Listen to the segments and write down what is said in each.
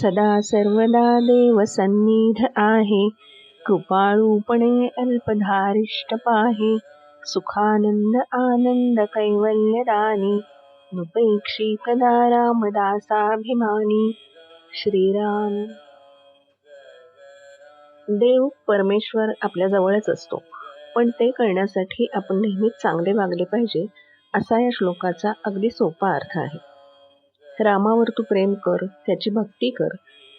सदा सर्वदा देव सन्निध आहे. कृपाळूपणे अल्पधारिष्ट पाहे. सुखानंद आनंद कैवल्यदानी नुपेक्षी कदा रामदासाभिमानी. श्रीराम. देव परमेश्वर आपल्या जवळच असतो पण ते कळण्यासाठी आपण नेहमीच चांगले वागले पाहिजे असा या श्लोकाचा अगदी सोपा अर्थ आहे. रामावर तू प्रेम कर त्याची भक्ती कर.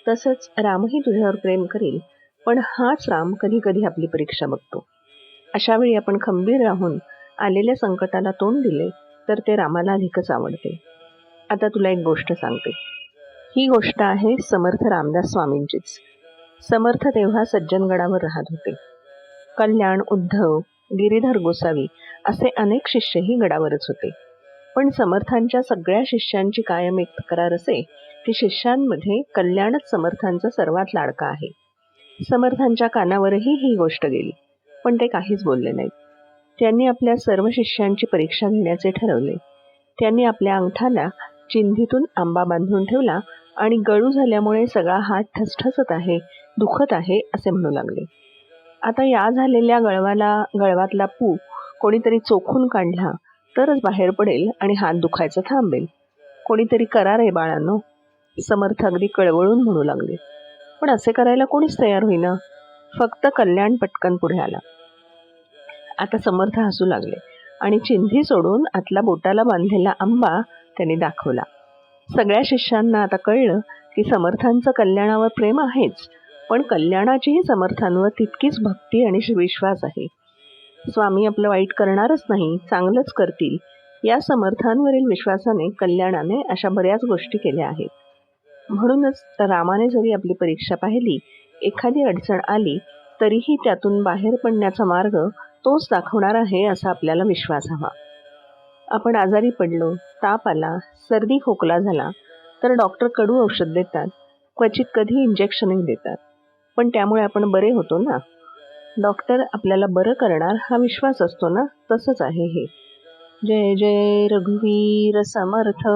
तसंच रामही तुझ्यावर प्रेम करील पण हाच राम कधी कधी आपली परीक्षा बघतो. अशावेळी आपण खंबीर राहून आलेल्या संकटाला तोंड दिले तर ते रामाला अधिकच आवडते. आता तुला एक गोष्ट सांगते. ही गोष्ट आहे समर्थ रामदास स्वामींचीच. समर्थ तेव्हा सज्जनगडावर राहत होते. कल्याण उद्धव गिरीधर गोसावी असे अनेक शिष्यही गडावरच होते. पण समर्थांच्या सगळ्या शिष्यांची कायम एक तक्रार असे की शिष्यांमध्ये कल्याणच समर्थांचा सर्वात लाडका आहे. समर्थांच्या कानावरही ही गोष्ट गेली पण ते काहीच बोलले नाहीत. त्यांनी आपल्या सर्व शिष्यांची परीक्षा घेण्याचे ठरवले. त्यांनी आपल्या अंगठाला चिंधीतून आंबा बांधून ठेवला आणि गळू झाल्यामुळे सगळा हात ठसठसत आहे दुखत आहे असे म्हणू लागले. आता या झालेल्या गळवाला गळवातला पू कोणीतरी चोखून काढला तरच बाहेर पडेल आणि हात दुखायचं थांबेल. कोणीतरी करा रे बाळांनो. समर्थ अगदी कळवळून म्हणू लागले. पण असे करायला कोणीच तयार होईना. फक्त कल्याण पटकन पुढे आला. आता समर्थ हसू लागले आणि चिंधी सोडून आतला बोटाला बांधलेला आंबा त्यांनी दाखवला. सगळ्या शिष्यांना आता कळलं की समर्थांचं कल्याणावर प्रेम आहेच पण कल्याणाचीही समर्थांवर तितकीच भक्ती आणि विश्वास आहे. स्वामी आपलं वाईट करणारच नाही चांगलंच करतील. या समर्थांवरील विश्वासाने कल्याणाने अशा बऱ्याच गोष्टी केल्या आहेत. म्हणूनच रामाने जरी आपली परीक्षा पाहिली एखादी अडचण आली तरीही त्यातून बाहेर पडण्याचा मार्ग तोच दाखवणार आहे असा आपल्याला विश्वास हवा. आपण आजारी पडलो ताप आला सर्दी खोकला झाला तर डॉक्टर कडू औषध देतात क्वचित कधी इंजेक्शनही देतात. पण त्यामुळे आपण बरे होतो ना? डॉक्टर आपल्याला बरं करणार हा विश्वास असतो ना? तसंच आहे हे. जय जय रघुवीर समर्थ.